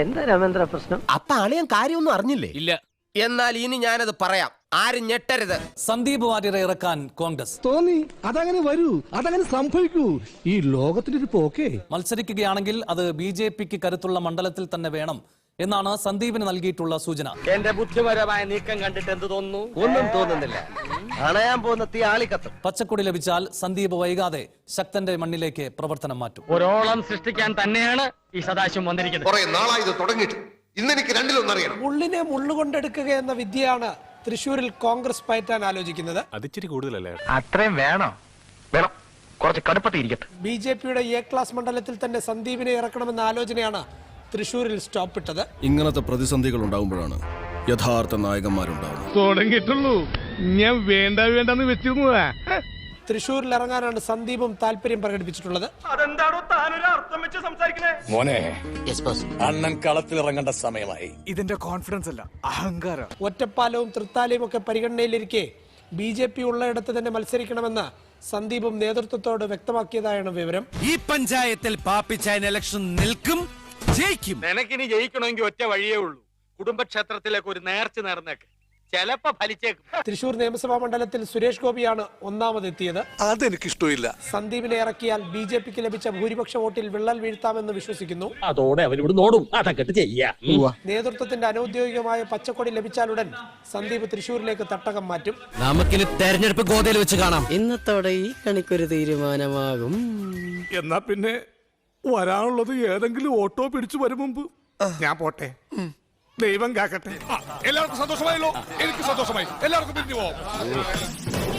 എന്താ രാമേന്ദ്ര പ്രശ്നം? അപ്പൊ അളിയൻ കാര്യമൊന്നും അറിഞ്ഞില്ലേ? ഇല്ല. എന്നാൽ ഇനി ഞാനത് പറയാം. ആരും ഞെട്ടരുത്. സന്ദീപ് വാര്യരെ ഇറക്കാൻ കോൺഗ്രസ്. തോന്നി അതങ്ങനെ വരൂ അതങ്ങനെ സംഭവിക്കൂ. ഈ ലോകത്തിനൊരു പോക്കേ. മത്സരിക്കുകയാണെങ്കിൽ അത് ബി ജെ പിക്ക് കരുത്തുള്ള മണ്ഡലത്തിൽ തന്നെ വേണം. എന്നാണ് സന്ദീപിന് നൽകിയിട്ടുള്ള സൂചന. എന്റെ ബുദ്ധിപരമായ നീക്കം കണ്ടിട്ട് എന്ത് തോന്നുന്നു? ഒന്നും തോന്നുന്നില്ല. അണയാൻ പോകുന്ന തീ ആളിക്കത്തും. പച്ചക്കൊടി ലഭിച്ചാൽ സന്ദീപ് വൈകാതെ ശക്തന്റെ മണ്ണിലേക്ക് പ്രവർത്തനം മാറ്റും. ഒരോളം സൃഷ്ടിക്കാൻ തന്നെയാണ് ഈ സദാശിവം വന്നിരിക്കുന്നത്. കുറെ നാളായി ഇത് തുടങ്ങിയിട്ട്. ഇന്നെനിക്ക് രണ്ടിലൊന്നറിയണം മുള്ളിനെ മുള്ളുകൊണ്ടെടുക്കുക എന്ന വിദ്യയാണ് തൃശൂരിൽ കോൺഗ്രസ് പയറ്റാൻ ആലോചിക്കുന്നത്. അതിച്ചിരി കൂടുതലല്ലേ? അത്രയും വേണോ? വേണം. കുറച്ച് കടുപ്പത്തിരിക്കട്ടെ ബി ജെ പിയുടെ എ ക്ലാസ് മണ്ഡലത്തിൽ തന്നെ സന്ദീപിനെ ഇറക്കണമെന്ന ആലോചനയാണ് തൃശൂരിൽ സ്റ്റോപ്പ് സ്റ്റോപ്പിട്ടത്. ഇങ്ങനത്തെ പ്രതിസന്ധികൾ ഉണ്ടാകുമ്പോഴാണ് യഥാർത്ഥ നായകന്മാരുണ്ടാവുന്നത്. തുടങ്ങിയിട്ടുള്ളൂ. ഞാൻ വേണ്ട വേണ്ടെന്ന് വെച്ചിരുന്നതാ. തൃശൂരിൽ ഇറങ്ങാനാണ് സന്ദീപും താല്പര്യം പ്രകടിപ്പിച്ചിട്ടുള്ളത്. മോനെ അണ്ണൻ കളത്തിലിറങ്ങേണ്ട സമയമായി. ഇതിന്റെ കോൺഫിഡൻസ് അല്ല അഹങ്കാരം. ഒറ്റപ്പാലവും തൃത്താലയും ഒക്കെ പരിഗണനയിലിരിക്കെ ബി ജെ പി ഉള്ളയിടത്ത് തന്നെ മത്സരിക്കണമെന്ന് സന്ദീപും നേതൃത്വത്തോട് വ്യക്തമാക്കിയതായാണ് വിവരം. ഈ പഞ്ചായത്തിൽ പാപ്പിച്ചായൻ ഇലക്ഷൻ നിൽക്കും. ജയിക്കും. നിനക്കിനി ജയിക്കണമെങ്കിൽ ഒറ്റ വഴിയേ ഉള്ളൂ. കുടുംബക്ഷേത്രത്തിലേക്ക് ഒരു നേർച്ച നേർന്നേക്ക്. ചെലപ്പോ ഫലിച്ചേക്കും. തൃശൂർ നിയമസഭാ മണ്ഡലത്തിൽ സുരേഷ് ഗോപിയാണ് ഒന്നാമതെത്തിയത്. അതെനിക്കിഷ്ടമില്ല. സന്ദീപിനെ ഇറക്കിയാൽ ബി ജെ പിക്ക് ലഭിച്ച ഭൂരിപക്ഷ വോട്ടിൽ വിള്ളൽ വീഴ്ത്താമെന്ന് വിശ്വസിക്കുന്നു. അതോടെ അവനിവിടെ നോടും അതൊക്കെ ചെയ്യാ. നേതൃത്വത്തിന്റെ അനൌദ്യോഗികമായ പച്ചക്കൊടി ലഭിച്ചാലുടൻ സന്ദീപ് തൃശൂരിലേക്ക് തട്ടകം മാറ്റും. നമുക്കിനി തെരഞ്ഞെടുപ്പ് ഗോതയിൽ വെച്ച് കാണാം. ഇന്നത്തോടെ ഈ കണിക്കൊരു തീരുമാനമാകും. എന്നാ പിന്നെ വരാനുള്ളത് ഏതെങ്കിലും ഓട്ടോ പിടിച്ചു വരും മുമ്പ്. ഞാൻ പോട്ടെ. ദൈവം കാക്കട്ടെ. എല്ലാവർക്കും സന്തോഷമായല്ലോ. എനിക്ക് സന്തോഷമായി. എല്ലാവർക്കും പിരിഞ്ഞു പോവാം.